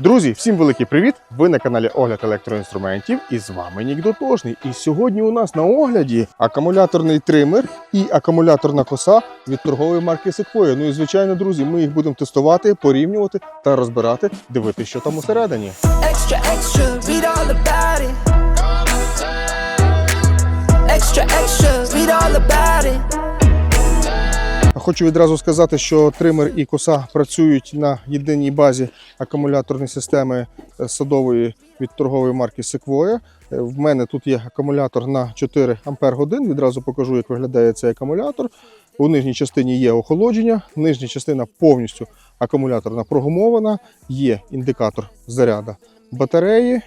Друзі, всім великий привіт! Ви на каналі Огляд електроінструментів і з вами Нік Дотошний. І сьогодні у нас на огляді акумуляторний тример і акумуляторна коса від торгової марки Sequoia. Ну і звичайно, друзі, ми їх будемо тестувати, порівнювати та розбирати, дивитися, що там усередині. Extra, extra, read all about it. Extra, extra, read all about it. Хочу відразу сказати, що тример і коса працюють на єдиній базі акумуляторної системи е, садової від торгової марки Sequoia. Е, В мене тут є акумулятор на 4 Ампер годин. Відразу покажу, як виглядає цей акумулятор. У нижній частині є охолодження, нижня частина повністю акумуляторна прогумована, є індикатор заряду батареї.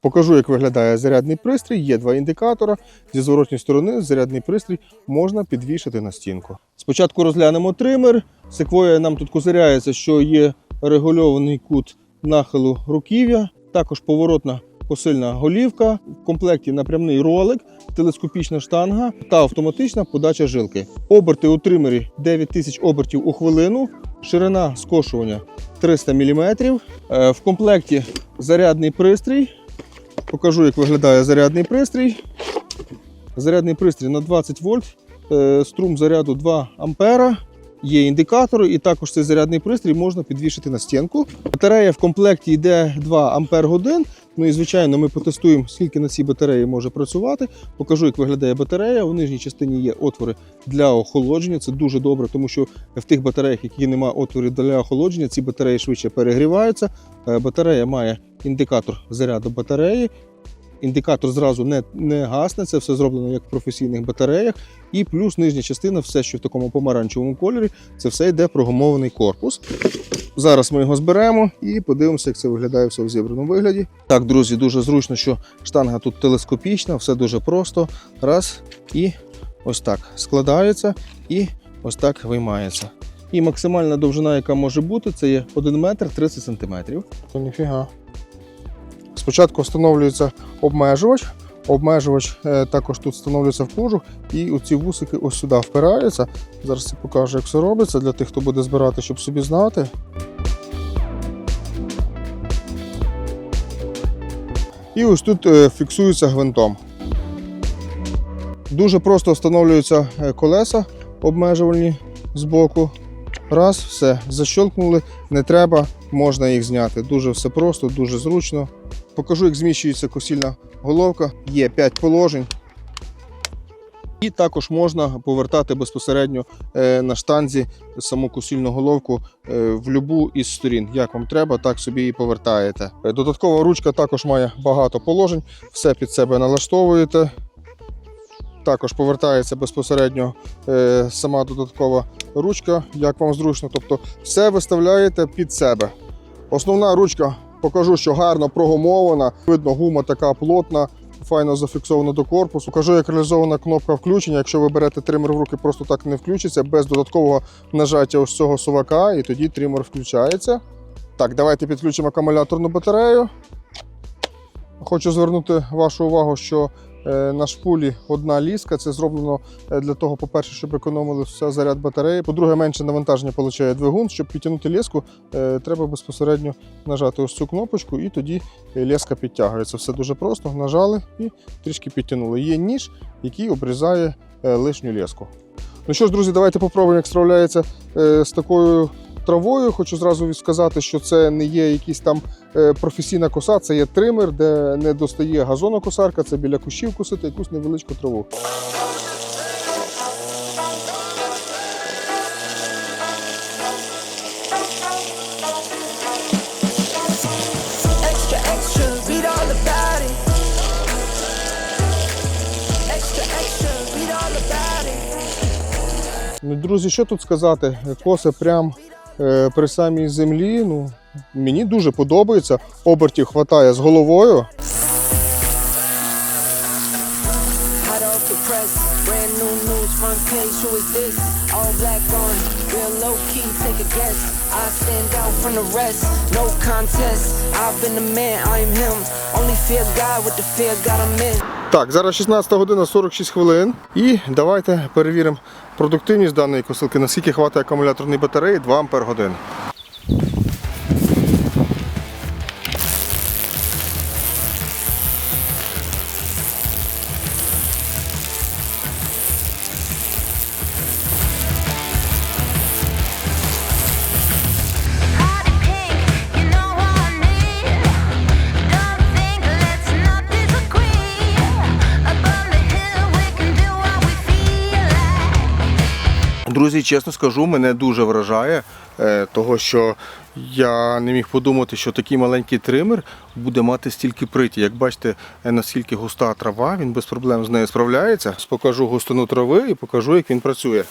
Покажу, як виглядає зарядний пристрій. Є два індикатора. Зі зворотньої сторони зарядний пристрій можна підвішати на стінку. Спочатку розглянемо тример. Секвоя нам тут козиряється, що є регульований кут нахилу руків'я, також поворотна посильна голівка, в комплекті напрямний ролик, телескопічна штанга та автоматична подача жилки. Оберти у тримері 9000 обертів у хвилину, ширина скошування 300 мм. В комплекті зарядний пристрій. Покажу, як виглядає зарядний пристрій. Зарядний пристрій на 20 вольт, е, струм заряду 2 ампера. Є індикатори, і також цей зарядний пристрій можна підвішити на стінку. Батарея в комплекті йде 2 ампер годин. Ну і звичайно, ми потестуємо, скільки на цій батареї може працювати. Покажу, як виглядає батарея. У нижній частині є отвори для охолодження. Це дуже добре, тому що в тих батареях, які немає отворів для охолодження, ці батареї швидше перегріваються. Е, Батарея має індикатор заряду батареї. Індикатор зразу не, не гасне, це все зроблено як в професійних батареях. І плюс нижня частина, все, що в такому помаранчевому кольорі, це все йде прогумований корпус. Зараз ми його зберемо і подивимося, як це виглядає все в зібраному вигляді. Так, друзі, дуже зручно, що штанга тут телескопічна, все дуже просто. Раз і ось так складається і ось так виймається. І максимальна довжина, яка може бути, це є 1 метр 30 сантиметрів. Ніфіга. Спочатку встановлюється обмежувач. Обмежувач е, також тут встановлюється в кожух, і оці вусики ось сюди впираються. Зараз я покажу, як це робиться для тих, хто буде збирати, щоб собі знати. І ось тут е, фіксується гвинтом. Дуже просто встановлюються е, колеса обмежувальні з боку. Раз, все, защелкнули, не треба, можна їх зняти. Дуже все просто, дуже зручно. Покажу, як зміщується косільна головка. Є 5 положень. І також можна повертати безпосередньо е, на штанзі саму косільну головку е, в любу із сторін. Як вам треба, так собі і повертаєте. Е, Додаткова ручка також має багато положень, все під себе налаштовуєте. Також повертається безпосередньо сама додаткова ручка, як вам зручно. Тобто все виставляєте під себе. Основна ручка покажу, що гарно прогумована. Видно, гума така плотна, файно зафіксована до корпусу. Покажу, як реалізована кнопка включення. Якщо ви берете тример в руки, просто так не включиться, без додаткового нажаття ось цього сувака, і тоді тример включається. Так, давайте підключимо акумуляторну батарею. Хочу звернути вашу увагу, що на шпулі одна ліска. Це зроблено е, для того, по-перше, щоб економили все заряд батареї. По-друге, менше навантаження отримує двигун. Щоб підтягнути ліску, е, треба безпосередньо нажати ось цю кнопочку, і тоді е, леска підтягується. Все дуже просто. Нажали і трішки підтягнули. Є ніж, який обрізає е, лишню леску. Ну що ж, друзі, давайте попробуємо, як справляється е, з такою травою. Хочу зразу сказати, що це не є якийсь там е, професійна коса, це є тример, де не достає газонокосарка, це біля кущів косити якусь невеличку траву. Ну, друзі, що тут сказати? Коси прям при самій землі. Ну, мені дуже подобається. Обертів хватає з головою. I've been the man, I am him. Only fear God with the fear God I'm in. Так, зараз 16 година 46 хвилин. І давайте перевіримо продуктивність даної косилки, наскільки хватає акумуляторної батареї 2 Ампер годин. Друзі, чесно скажу, мене дуже вражає, е, того що я не міг подумати, що такий маленький тример буде мати стільки приті. Як бачите, е, наскільки густа трава, він без проблем з нею справляється. Покажу густину трави і покажу, як він працює.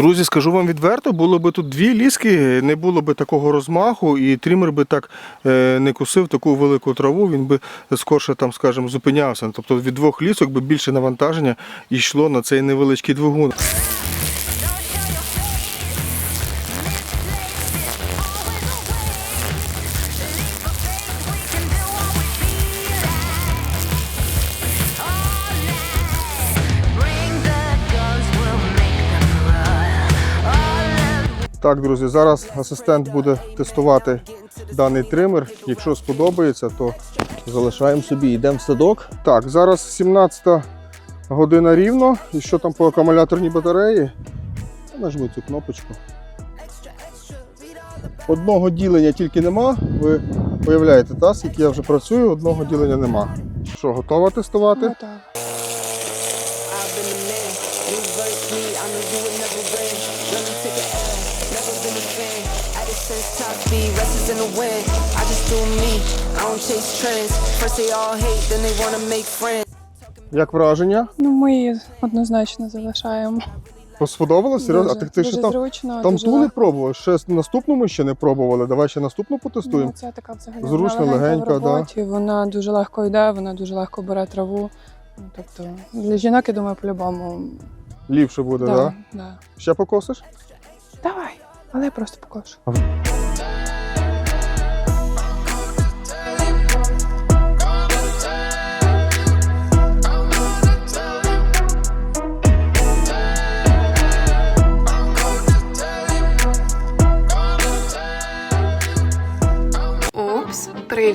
Друзі, скажу вам відверто, було би тут дві ліски, не було би такого розмаху, і трімер би так е, не косив таку велику траву, він би скорше там, скажімо, зупинявся. Тобто від двох лісок би більше навантаження йшло на цей невеличкий двигун. Так, друзі, зараз асистент буде тестувати даний тример. Якщо сподобається, то залишаємо собі, йдемо в садок. Так, зараз 17 година рівно. І що там по акумуляторній батареї? Нажму цю кнопочку. Одного ділення тільки нема. Ви уявляєте, та, скільки я вже працюю, одного ділення нема. Що, готова тестувати? I've do me, I don't chase trends. First they all hate, then they wanna make friends. Як враження? Ну, ми її однозначно залишаємо. Сподобалось? Серйозно? А так ти дуже ще там, зручно. там дуже ту не легко. пробував, ще наступну ми ще не пробували. Давай ще наступну потестуємо. Ну, це така взагалі Зручно, вона легенька легенька, в да. роботі, Вона дуже легко йде, вона дуже легко бере траву. Ну, Тобто для жінок, я думаю, по-любому. Ліпше буде, так? Да, Да? да. Ще покосиш? Давай, але я просто покажу.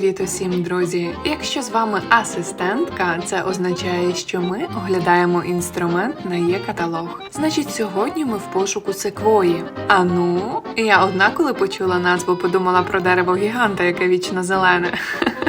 Привіт усім, друзі! Якщо з вами асистентка, це означає, що ми оглядаємо інструмент на є каталог. Значить, сьогодні ми в пошуку секвої. А ну, я одна, коли почула назву, подумала про дерево гіганта, яке вічно зелене.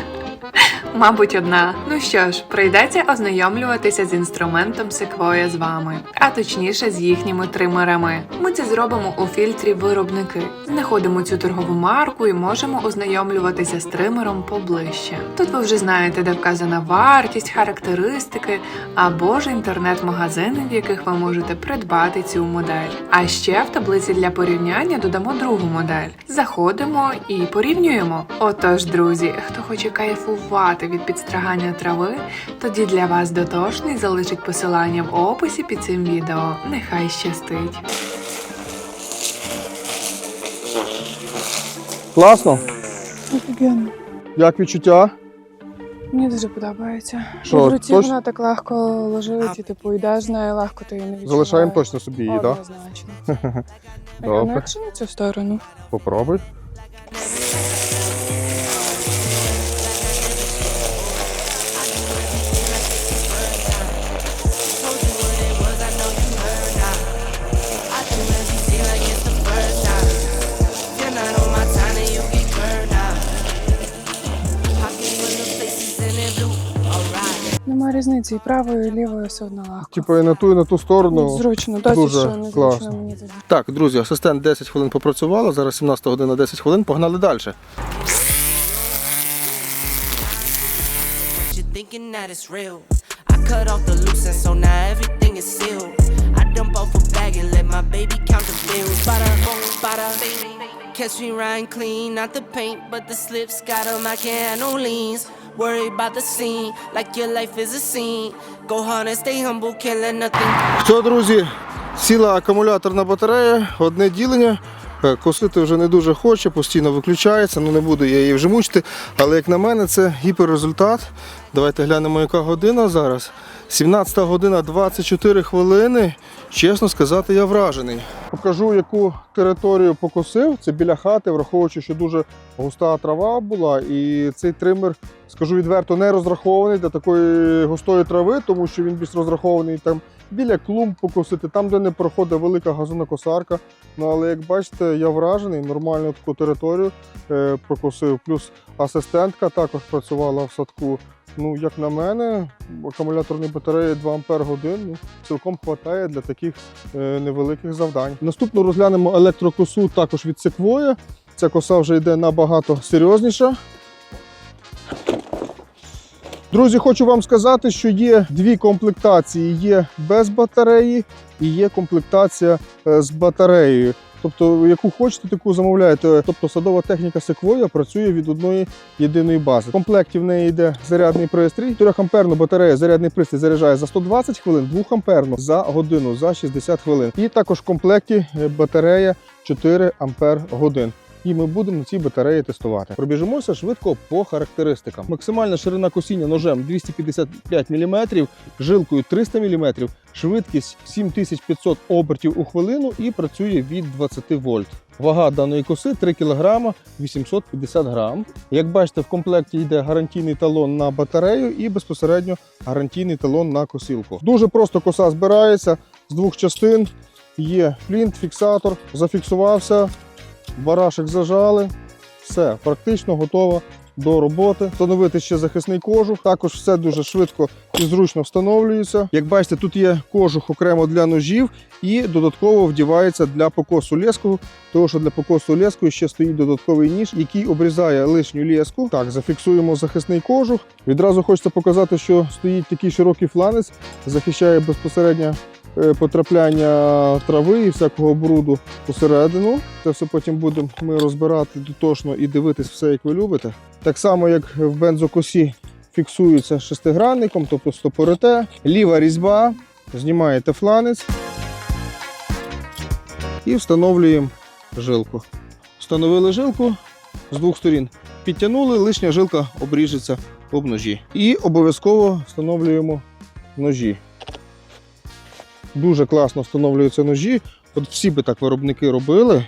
Мабуть, одна. Ну що ж, прийдеться ознайомлюватися з інструментом секвоя з вами, а точніше з їхніми тримерами. Ми це зробимо у фільтрі виробники. Знаходимо цю торгову марку і можемо ознайомлюватися з тримером поближче. Тут ви вже знаєте, де вказана вартість, характеристики або ж інтернет-магазини, в яких ви можете придбати цю модель. А ще в таблиці для порівняння додамо другу модель. Заходимо і порівнюємо. Отож, друзі, хто хоче кайфувати від підстригання трави, тоді для вас дотошний залишить посилання в описі під цим відео. Нехай щастить. Класно. Офігенно. Як відчуття? Мені дуже подобається. Що, в руці точно? вона так легко лежить, і типу йдеш з нею легко, ти її не відчуваєш. Залишаємо точно собі її, так? Однозначно. А Добре. на цю сторону. Попробуй. Alright. Нема різниці, і правою, і лівою все одно легко. Типу і на ту, і на ту сторону. Зручно, досить, дуже що не класно. зручно мені тоді. Так, друзі, асистент 10 хвилин попрацювала, зараз 17 година 10 хвилин, погнали далі. You're thinking that it's real. I cut off the loose end, so now everything is sealed. I dump off a bag and let my baby count the bills. Bada boom, bada bing. Catch me riding clean, not the paint, but the slips. Got 'em, I can't have no leans. Worry about the scene, like your life is a scene. Go hard and stay humble, can't let nothing Все, друзі, сіла акумуляторна батарея, одне ділення. Е, Косити вже не дуже хоче, постійно виключається, ну не буду я її вже мучити. Але як на мене, це гіперрезультат. Давайте глянемо, яка година зараз. 17 година 24 хвилини. Чесно сказати, я вражений. Покажу, яку територію покосив. Це біля хати, враховуючи, що дуже густа трава була, і цей тример, скажу відверто, не розрахований для такої густої трави, тому що він більш розрахований там біля клумб покосити, там, де не проходить велика газонокосарка. Ну але як бачите, я вражений, нормальну таку територію е, прокосив. Плюс асистентка також працювала в садку. Ну, як на мене, акумуляторної батареї 2 Ампер ну, цілком вистачає для таких е, невеликих завдань. Наступно розглянемо електрокосу також від Sequoia. Ця коса вже йде набагато серйозніша. Друзі, хочу вам сказати, що є дві комплектації: є без батареї і є комплектація е, з батареєю. Тобто, яку хочете, таку замовляєте. Тобто садова техніка Sequoia працює від одної єдиної бази. В комплекті в неї йде зарядний пристрій. 3 амперну батарея, зарядний пристрій заряджає за 120 хвилин, 2 амперну за годину за 60 хвилин. І також в комплекті е, батарея 4 ампер годин. І ми будемо цій батареї тестувати. Пробіжимося швидко по характеристикам. Максимальна ширина косіння ножем 255 мм, жилкою 300 мм, швидкість 7500 обертів у хвилину і працює від 20 вольт. Вага даної коси 3 кг 850 грам. Як бачите, в комплекті йде гарантійний талон на батарею і безпосередньо гарантійний талон на косілку. Дуже просто коса збирається з двох частин. Є флінт, фіксатор, зафіксувався, барашек зажали. Все, практично готово до роботи. Встановити ще захисний кожух. Також все дуже швидко і зручно встановлюється. Як бачите, тут є кожух окремо для ножів і додатково вдівається для покосу леску, тому що для покосу лескою ще стоїть додатковий ніж, який обрізає лишню леску. Так, зафіксуємо захисний кожух. Відразу хочеться показати, що стоїть такий широкий фланець, захищає безпосередньо потрапляння трави і всякого бруду посередину. Це все потім будемо ми розбирати дотошно і дивитись все, як ви любите. Так само, як в бензокосі фіксується шестигранником, тобто стопорите. Ліва різьба, знімаєте фланець і встановлюємо жилку. Встановили жилку з двох сторін. Підтягнули, лишня жилка обріжеться об ножі. І обов'язково встановлюємо ножі. Дуже класно встановлюються ножі. От всі би так виробники робили.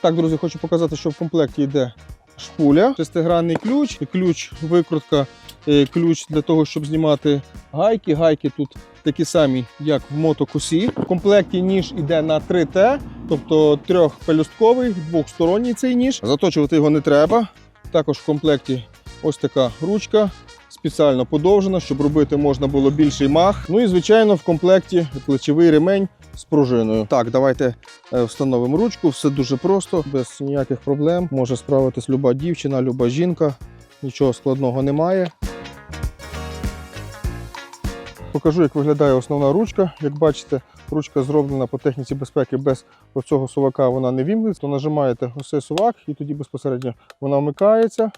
Так, друзі, хочу показати, що в комплекті йде шпуля, шестигранний ключ, ключ, викрутка, е, ключ для того, щоб знімати гайки. Гайки тут такі самі, як в мотокосі. В комплекті ніж йде на 3Т, тобто трьохпелюстковий, двохсторонній цей ніж. Заточувати його не треба. Також в комплекті ось така ручка. Спеціально подовжена, щоб робити можна було більший мах. Ну і звичайно в комплекті плечовий ремень з пружиною. Так, давайте е, встановимо ручку. Все дуже просто, без ніяких проблем. Може справитись люба дівчина, люба жінка. Нічого складного немає. Покажу, як виглядає основна ручка. Як бачите, ручка зроблена по техніці безпеки без оцього сувака, вона не вімкнеться. То нажимаєте цей сувак і тоді безпосередньо вона вмикається.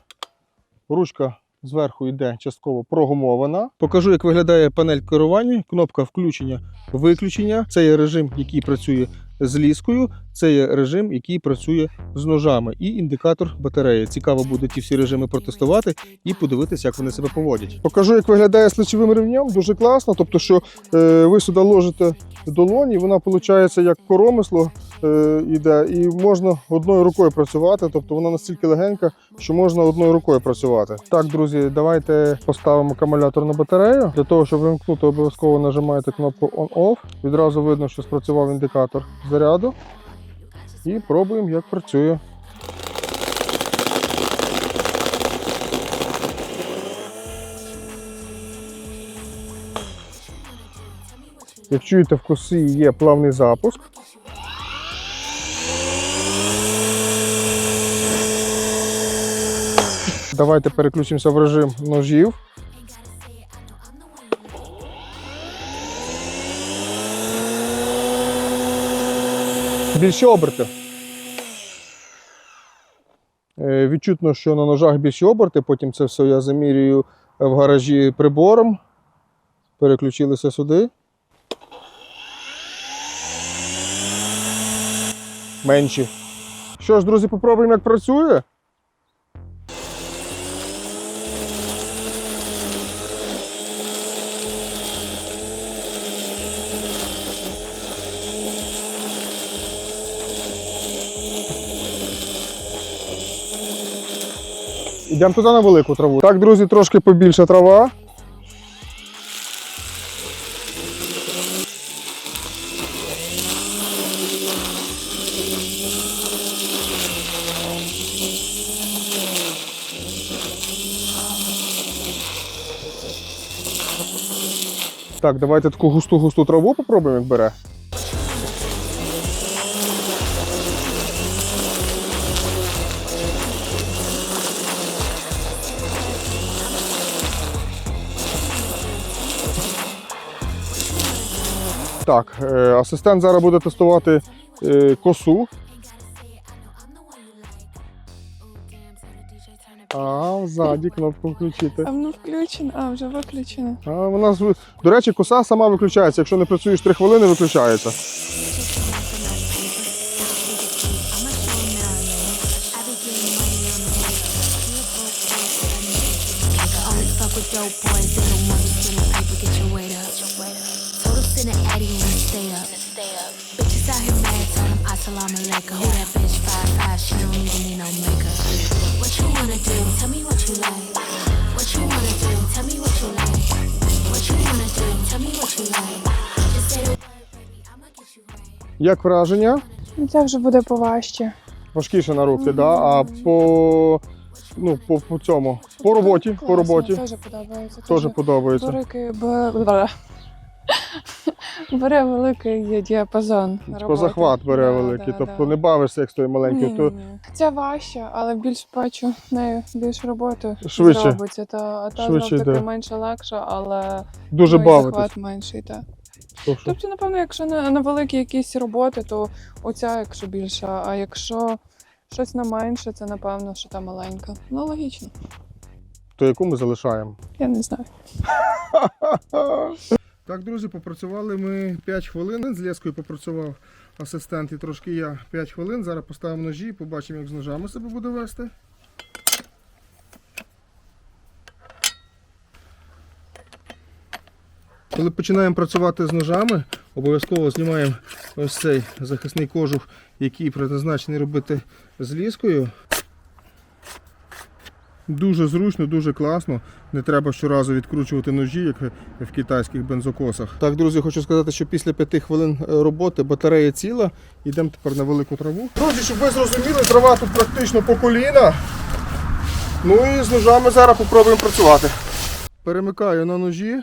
Ручка зверху йде частково прогумована. Покажу, як виглядає панель керування, кнопка включення, виключення. Це є режим, який працює з ліскою, це є режим, який працює з ножами, і індикатор батареї. Цікаво буде ті всі режими протестувати і подивитися, як вони себе поводять. Покажу, як виглядає з лицевим ремнем. Дуже класно. Тобто, що е, ви сюди ложите долоні, вона виходить як коромисло е, іде, і можна одною рукою працювати. Тобто вона настільки легенька, що можна одною рукою працювати. Так, друзі, давайте поставимо акумулятор на батарею. Для того, щоб вимкнути, обов'язково нажимаєте кнопку On-Off. Відразу видно, що спрацював індикатор заряду. І пробуємо, як працює. Як чуєте, в косі є плавний запуск. Давайте переключимося в режим ножів. Більші оберти. Е, Відчутно, що на ножах більші оберти, потім це все я замірюю в гаражі прибором. Переключилися сюди. Менші. Що ж, друзі, попробуємо, як працює. Йдемо туди на велику траву. Так, друзі, трошки побільше трава. Так, давайте таку густу-густу траву попробуємо, як бере. Так, е, асистент зараз буде тестувати е, косу. А, ззаді кнопку включити. А воно включено, а вже виключено. А, вона з- До речі, коса сама виключається. Якщо не працюєш 3 хвилини, виключається. Як враження? Це вже буде поважче. Важкіше на руки, да? а по, ну, по, по цьому. По роботі, по роботі Теж подобається. теж подобається. Великий бе- бере великий діапазон. По захват бере Да, великий, да, тобто да. не бавишся, як з тою маленькою. То. Ця важча, але більш бачу нею більш роботи Швидше. зробиться. Та, а та Швидше знов таки менше легша, але дуже ну, захват менший. Та. Тобто, Тобто, напевно, якщо на, на великі якісь роботи, то оця якщо більша, а якщо щось на менше, це напевно, що та маленька. Ну, логічно. то яку ми залишаємо? Я не знаю. Так, друзі, попрацювали ми 5 хвилин. З лескою попрацював асистент і трошки я 5 хвилин. Зараз поставимо ножі, побачимо, як з ножами себе буде вести. Коли починаємо працювати з ножами, обов'язково знімаємо ось цей захисний кожух, який предназначений робити з ліскою. Дуже зручно, дуже класно. Не треба щоразу відкручувати ножі, як в китайських бензокосах. Так, друзі, хочу сказати, що після 5 хвилин е, роботи батарея ціла. Йдемо тепер на велику траву. Друзі, щоб ви зрозуміли, трава тут практично по коліна. Ну і з ножами зараз попробуємо працювати. Перемикаю на ножі.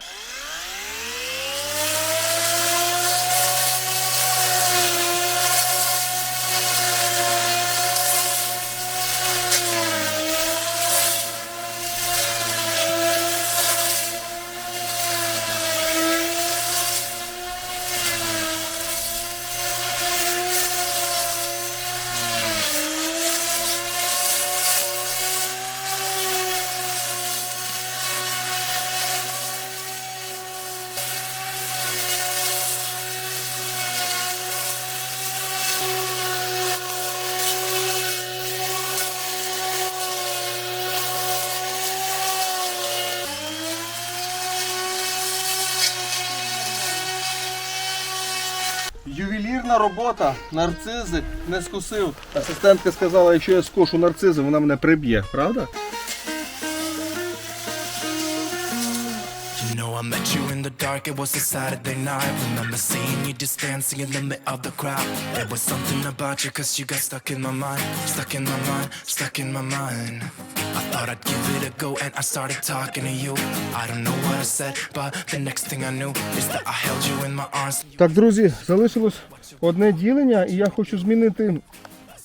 Ювелірна робота, нарцизи не скусив. Асистентка сказала, якщо я скошу нарцизи, вона мене приб'є, правда? You know I met you in the dark, it was a Saturday night Remember seeing you just dancing in the middle of the crowd There was something about you cause you got stuck in my mind Stuck in my mind, stuck in my mind I thought I'd give it a go and I started talking to you I don't know what I said, but the next thing I knew Is that I held you in my arms Так, друзі, залишилось одне ділення, і я хочу змінити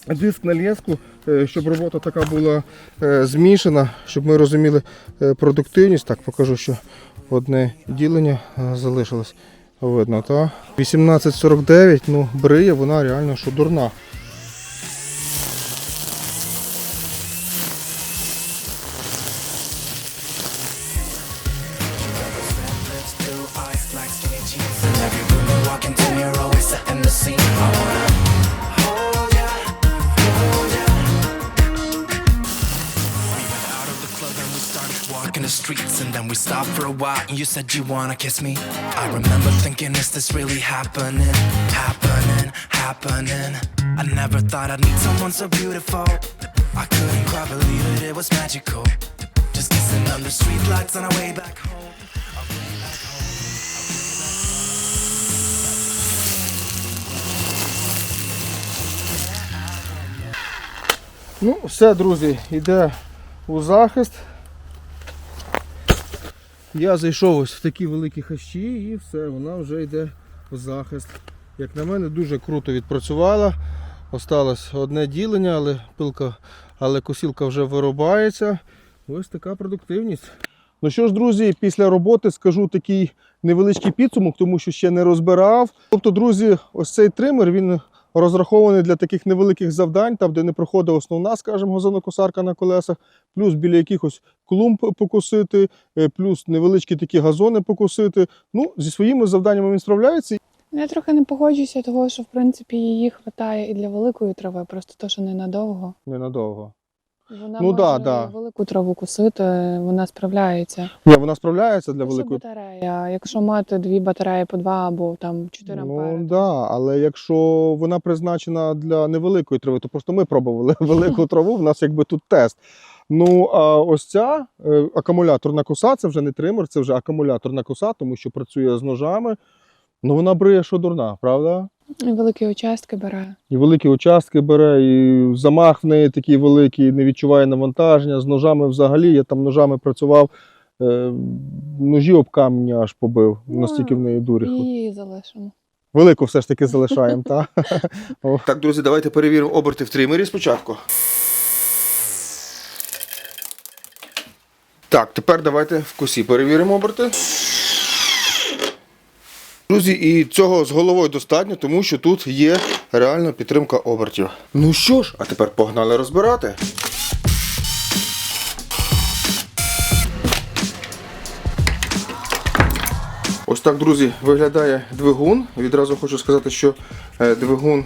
диск на леску, е, щоб робота така була е, змішана, щоб ми розуміли е, продуктивність. Так, покажу, що одне ділення залишилось. Видно, так? 1849, ну, бриє, вона реально що дурна. you said you wanna kiss me I remember thinking, is this really happening? Happening, happening I never thought I'd meet someone so beautiful I couldn't quite believe it, it was magical. Just kissing under streetlights on our way back home. Ну, все, друзі, йде у захист. Я зайшов ось в такі великі хащі і все, вона вже йде у захист. Як на мене, дуже круто відпрацювала. Осталось одне ділення, але пилка, але косілка вже вирубається. Ось така продуктивність. Ну що ж, друзі, після роботи скажу такий невеличкий підсумок, тому що ще не розбирав. Тобто, друзі, ось цей тример він розрахований для таких невеликих завдань, там, де не проходить основна, скажімо, газонокосарка на колесах, плюс біля якихось клумб покосити, е, плюс невеличкі такі газони покусити. Ну, зі своїми завданнями він справляється. Я трохи не погоджуюся, того, що в принципі її вистачає і для великої трави, просто то, що ненадовго. Ненадовго. Вона Ну може да, да. велику траву косити, вона справляється. Ні, вона справляється для Це великої. батарея. Якщо мати дві батареї по два або там 4 Ну ампери. так, да, але якщо вона призначена для невеликої трави, то просто ми пробували велику траву, в нас якби тут тест. Ну, а ось ця е, акумуляторна коса, це вже не тример, це вже акумуляторна коса, тому що працює з ножами. Ну вона бриє, що дурна, правда? І великі участки бере. І великі участки бере, і замах в неї такий великий, не відчуває навантаження. З ножами взагалі, я там ножами працював, е, ножі об камінь аж побив, Ну, настільки в неї дурі. І її залишимо. Велику все ж таки залишаємо, так? Так, друзі, давайте перевіримо оберти в тримері спочатку. Так, тепер давайте в косі перевіримо оберти. Друзі, і цього з головою достатньо, тому що тут є реальна підтримка обертів. Ну що ж, а тепер погнали розбирати. Ось так, друзі, виглядає двигун. Відразу хочу сказати, що е, двигун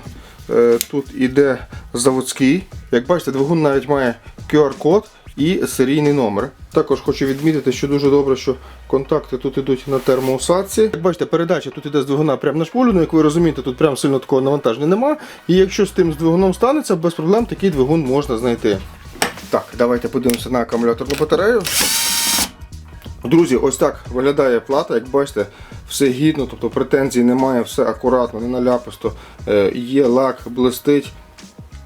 е, тут іде заводський. Як бачите, двигун навіть має QR-код і серійний номер. Також хочу відмітити, що дуже добре, що контакти тут ідуть на термоусадці. Як бачите, передача тут іде з двигуна прямо на шпулю, ну як ви розумієте, тут прям сильно такого навантаження нема. І якщо з тим з двигуном станеться, без проблем такий двигун можна знайти. Так, давайте подивимося на акумуляторну батарею. Друзі, ось так виглядає плата, як бачите, все гідно, тобто претензій немає, все акуратно, не наляписто. Е, Є лак, блистить.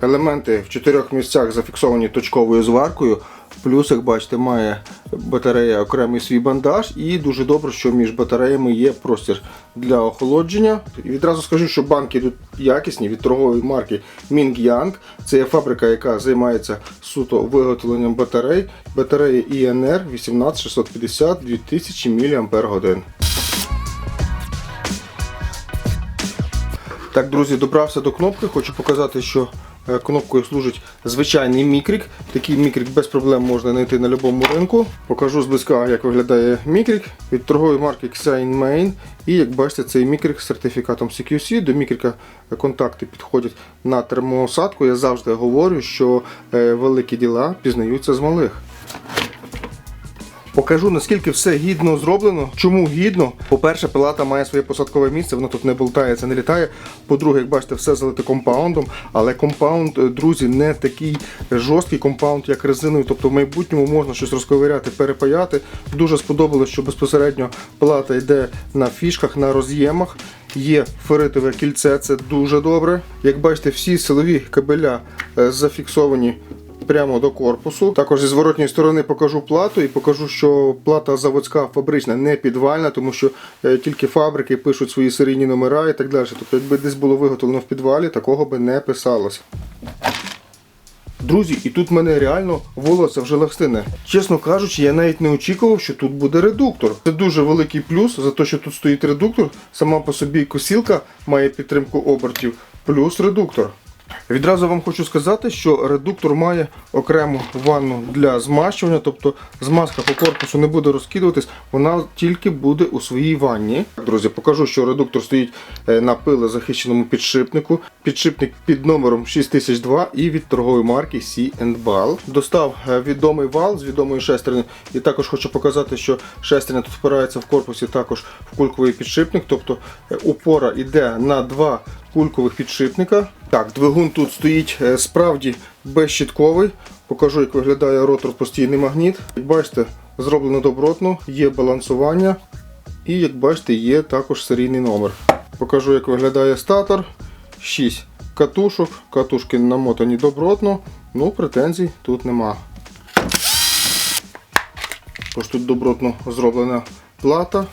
Елементи в чотирьох місцях зафіксовані точковою зваркою. Плюс, як бачите, має батарея окремий свій бандаж, і дуже добре, що між батареями є простір для охолодження. І відразу скажу, що банки тут якісні від торгової марки Ming Yang. Це є фабрика, яка займається суто виготовленням батарей. Батареї INR 18650 2000 мАч. Так, друзі, добрався до кнопки. Хочу показати, що кнопкою служить звичайний мікрік. Такий мікрік без проблем можна знайти на будь-якому ринку. Покажу зблизька, як виглядає мікрік від торгової марки Xine Main. І як бачите, цей мікрік з сертифікатом CQC. До мікрика контакти підходять на термоосадку. Я завжди говорю, що е, великі діла пізнаються з малих. Покажу наскільки все гідно зроблено. Чому гідно? По-перше, пилата має своє посадкове місце, воно тут не болтається, не літає. По-друге, як бачите, все залите компаундом. Але компаунд, е, друзі, не такий жорсткий компаунд, як резиновий. Тобто в майбутньому можна щось розковиряти, перепаяти. Дуже сподобалось, що безпосередньо плата йде на фішках, на роз'ємах. Є феритове кільце, це дуже добре. Як бачите, всі силові кабеля е, зафіксовані прямо до корпусу. Також зі зворотньої сторони покажу плату і покажу, що плата заводська фабрична, не підвальна, тому що е, тільки фабрики пишуть свої серійні номера і так далі. Тобто, якби десь було виготовлено в підвалі, такого би не писалося. Друзі, і тут мене реально волосся вже легстине. Чесно кажучи, я навіть не очікував, що тут буде редуктор. Це дуже великий плюс за те, що тут стоїть редуктор. Сама по собі косілка має підтримку обертів, плюс редуктор. Відразу вам хочу сказати, що редуктор має окрему ванну для змащування, тобто змазка по корпусу не буде розкидуватись, вона тільки буде у своїй ванні. Друзі, покажу, що редуктор стоїть е, на пилезахищеному підшипнику. Підшипник під номером 6002 і від торгової марки C&Ball. Достав е, відомий вал з відомої шестерні. І також хочу показати, що шестерня тут впирається в корпусі також в кульковий підшипник, тобто е, упора йде на два кулькових підшипника. Так, двигун тут стоїть е, справді безщітковий. Покажу, як виглядає ротор постійний магніт. Як бачите, зроблено добротно, є балансування. І як бачите, є також серійний номер. Покажу, як виглядає статор. 6 катушок. Катушки намотані добротно, ну претензій тут нема. Тож тут добротно зроблена плата.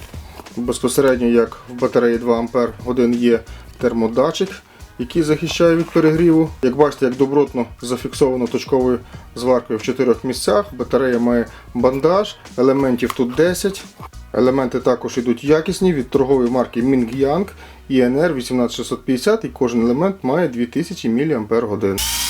Безпосередньо, як в батареї 2 Ампер годин є термодатчик, який захищає від перегріву. Як бачите, як добротно зафіксовано точковою зваркою в чотирьох місцях. Батарея має бандаж, елементів тут 10. Елементи також йдуть якісні від торгової марки Ming Yang INR 18650 і кожен елемент має 2000 мАч.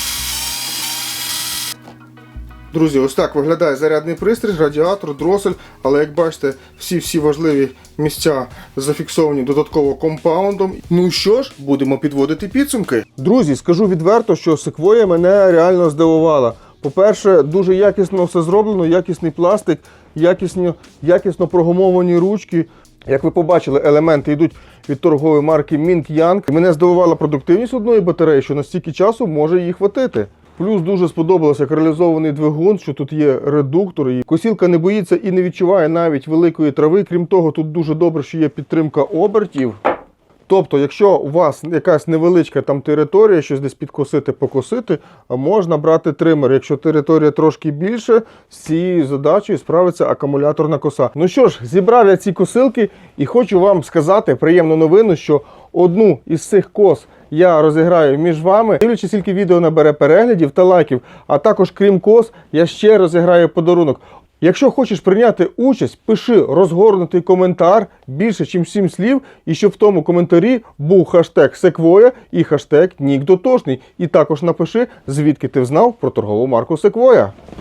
Друзі, ось так виглядає зарядний пристрій, радіатор, дросель, але як бачите, всі-всі важливі місця зафіксовані додатково компаундом. Ну що ж, будемо підводити підсумки. Друзі, скажу відверто, що секвоя мене реально здивувала. По-перше, дуже якісно все зроблено, якісний пластик, якісно, якісно прогумовані ручки. Як ви побачили, елементи йдуть від торгової марки Ming Yang. Мене здивувала продуктивність одної батареї, що настільки часу може її хватити. Плюс дуже сподобалося як двигун, що тут є редуктор. І косілка не боїться і не відчуває навіть великої трави. Крім того, тут дуже добре, що є підтримка обертів. Тобто, якщо у вас якась невеличка там територія, щось десь підкосити, покосити, можна брати тример. Якщо територія трошки більше, з цією задачею справиться акумуляторна коса. Ну що ж, зібрав я ці косилки і хочу вам сказати приємну новину, що одну із цих кос я розіграю між вами. Дивлячись, скільки відео набере переглядів та лайків, а також крім кос, я ще розіграю подарунок. Якщо хочеш прийняти участь, пиши розгорнутий коментар більше, ніж 7 слів, і щоб в тому коментарі був хаштег Секвоя і хаштег Нік Дотошний. І також напиши, звідки ти взнав про торгову марку Секвоя.